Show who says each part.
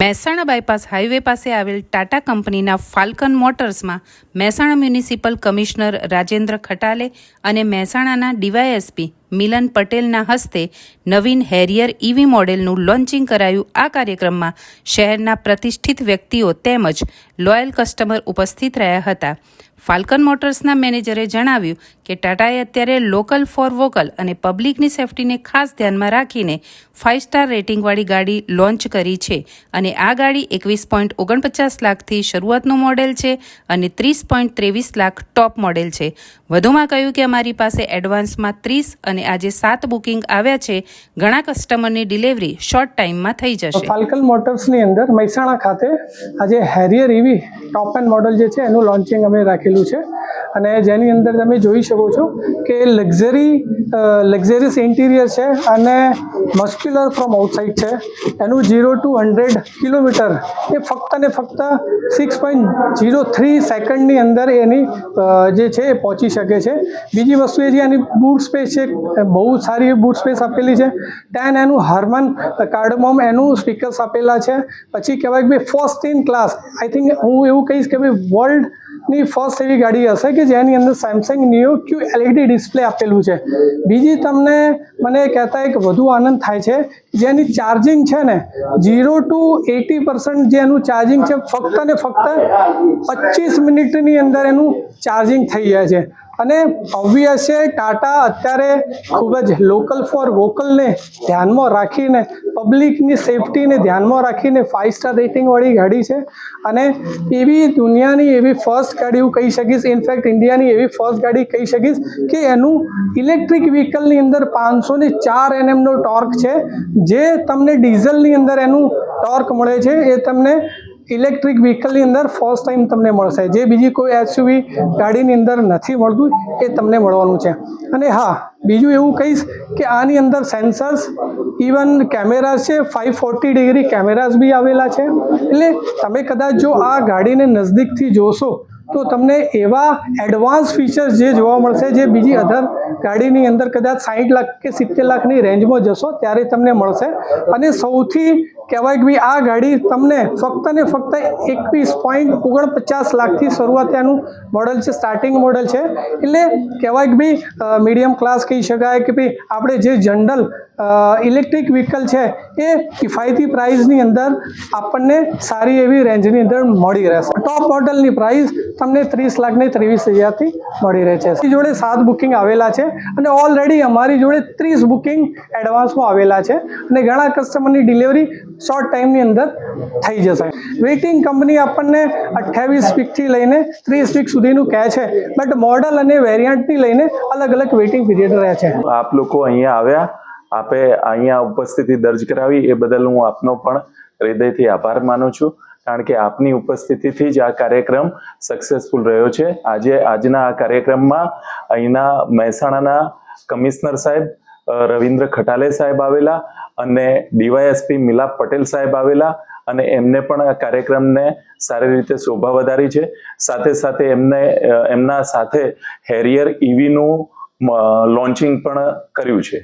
Speaker 1: Mehsana bypass highway પાસે આવેલ ટાટા કંપનીના ફાલ્કન મોટર્સમાં મહેસાણા મ્યુનિસિપલ કમિશનર રાજેન્દ્ર ખટાલે અને મહેસાણાના ડીવાયએસપી મિલન પટેલના હસ્તે નવીન હેરિયર ઈવી મોડેલનું લોન્ચિંગ કરાયું. આ કાર્યક્રમમાં શહેરના પ્રતિષ્ઠિત વ્યક્તિઓ તેમજ લોયલ કસ્ટમર ઉપસ્થિત રહ્યા હતા. ફાલ્કન મોટર્સના મેનેજરે જણાવ્યું કે ટાટાએ અત્યારે લોકલ ફોર વોકલ અને પબ્લિકની સેફટીને ખાસ ધ્યાનમાં રાખીને ફાઇવ સ્ટાર રેટિંગવાળી ગાડી લોન્ચ કરી છે અને આ ગાડી એકવીસ પોઈન્ટ ઓગણપચાસ લાખથી શરૂઆતનું મોડેલ છે અને ત્રીસ પોઈન્ટ ત્રેવીસ લાખ ટોપ મોડેલ છે. વધુમાં કહ્યું કે અમારી પાસે એડવાન્સમાં ત્રીસ અને આજે સાત બુકિંગ આવ્યા છે. ઘણા કસ્ટમરની ડિલિવરી શોર્ટ ટાઈમમાં થઈ જશે.
Speaker 2: ફાલ્કન મોટર્સની અંદર મહેસાણા ખાતે આજે હેરિયર એવી ટોપ એન્ડ મોડલ જે છે એનું લોન્ચિંગ અમે રાખેલું છે. અને જેની અંદર તમે જોઈ શકો છો કે લક્ઝરી લક્ઝરીસ ઇન્ટિરિયર છે અને મસ્ક્યુલર ફ્રોમ આઉટસાઇડ છે. એનું ઝીરો ટુ હંડ્રેડ કિલોમીટર એ ફક્ત ને ફક્ત સિક્સ પોઈન્ટ ઝીરો થ્રી સેકન્ડની અંદર એની જે છે એ પહોંચી શકે છે. બીજી વસ્તુ એ છે એની બૂટ સ્પેસ છે. બહુ સારી બૂટ સ્પેસ આપેલી છે. ટેન એનું હાર્મન કાર્ડમોમ એનું સ્પીકર્સ આપેલા છે. પછી કહેવાય કે ભાઈ first in class. I think હું એવું કહીશ કે ભાઈ વર્લ્ડની ફર્સ્ટ એવી ગાડી હશે કે જેની અંદર Samsung Neo Q LED display આપેલું છે. બીજી તમને મને કહેતા એક વધુ આનંદ થાય છે જેની ચાર્જિંગ છે ને ઝીરો ટુ એટી પર્સન્ટ જે એનું ચાર્જિંગ છે, ફક્ત ને ફક્ત પચીસ મિનિટની અંદર એનું ચાર્જિંગ થઈ જાય છે. અને ઓબ્વિયસ છે ટાટા અત્યારે ખૂબ જ લોકલ ફોર વોકલને ધ્યાનમાં રાખીને પબ્લિકની સેફટીને ધ્યાનમાં રાખીને ફાઇવ સ્ટાર રેટિંગવાળી ગાડી છે. અને એવી દુનિયાની એવી ફર્સ્ટ ગાડી હું કહી શકીશ ઇનફેક્ટ ઇન્ડિયાની એવી ફર્સ્ટ ગાડી કહી શકીશ કે એનું ઇલેક્ટ્રિક વ્હીકલની અંદર પાંચસો ને ચાર એનએમનો ટોર્ક છે. જે તમને ડીઝલની અંદર એનું ટોર્ક મળે છે, એ તમને ઇલેક્ટ્રિક વ્હીકલની અંદર ફર્સ્ટ ટાઈમ તમને મળશે. જે બીજી કોઈ એસયુવી ગાડીની અંદર નથી મળતું, એ તમને મળવાનું છે. અને હા, બીજું એવું કહીશ કે આની અંદર સેન્સર્સ, ઇવન કેમેરાઝ છે ફાઇવ ફોર્ટી ડિગ્રી કેમેરાઝ બી આવેલા છે. એટલે તમે કદાચ જો આ ગાડીને નજદીકથી જોશો, તો તમને એવા એડવાન્સ ફીચર્સ જે જોવા મળશે, જે બીજી અધર ગાડીની અંદર કદાચ સાઠ લાખ કે સિત્તેર લાખની રેન્જમાં જશો, ત્યારે તમને મળશે. અને સૌથી કહેવાય કે આ ગાડી તમને ફક્ત ને ફક્ત એકવીસ પોઈન્ટ ઓગણપચાસ લાખથી શરૂઆત એનું મોડલ છે સ્ટાર્ટિંગ મોડલ છે. એટલે કહેવાય કે ભાઈ મીડિયમ ક્લાસ કહી શકાય કે ભાઈ, આપણે જે જનરલ ઇલેક્ટ્રિક વ્હીકલ છે, એ કિફાયતી પ્રાઇઝની અંદર આપણને સારી એવી રેન્જની અંદર મળી રહેશે. ટોપ મોડલની પ્રાઇસ તમને ત્રીસ લાખને ત્રેવીસ હજારથી મળી રહે છે. એની જોડે સાત બુકિંગ આવેલા છે અને ઓલરેડી અમારી જોડે ત્રીસ બુકિંગ એડવાન્સમાં આવેલા છે. અને ઘણા કસ્ટમરની ડિલિવરી શોર્ટ ટાઈમની અંદર થઈ જશે. વેઇટિંગ કંપની આપણને અઠ્યાવીસ વીકથી લઈને ત્રીસ વીક સુધીનું કહે છે. બટ મોડલ અને વેરિયન્ટની લઈને અલગ અલગ વેઇટિંગ પીરિયડ રહે છે.
Speaker 3: આપ લોકો અહીંયા આવ્યા, આપે અહીંયા ઉપસ્થિતિ દર્જ કરાવી, એ બદલ હું આપનો પણ હૃદયથી આભાર માનું છું. કારણ કે આપની ઉપસ્થિતિથી જ આ કાર્યક્રમ સક્સેસફુલ રહ્યો છે. આજે, આજના આ કાર્યક્રમમાં અહીંના મહેસાણાના કમિશનર સાહેબ રવિન્દ્ર ખટાલે સાહેબ આવેલા અને ડીવાયએસપી મિલાપ પટેલ સાહેબ આવેલા અને એમને પણ આ કાર્યક્રમને સારી રીતે શોભા વધારી છે. સાથે સાથે એમને એમના સાથે હેરિયર ઈવીનું લોન્ચિંગ પણ કર્યું છે.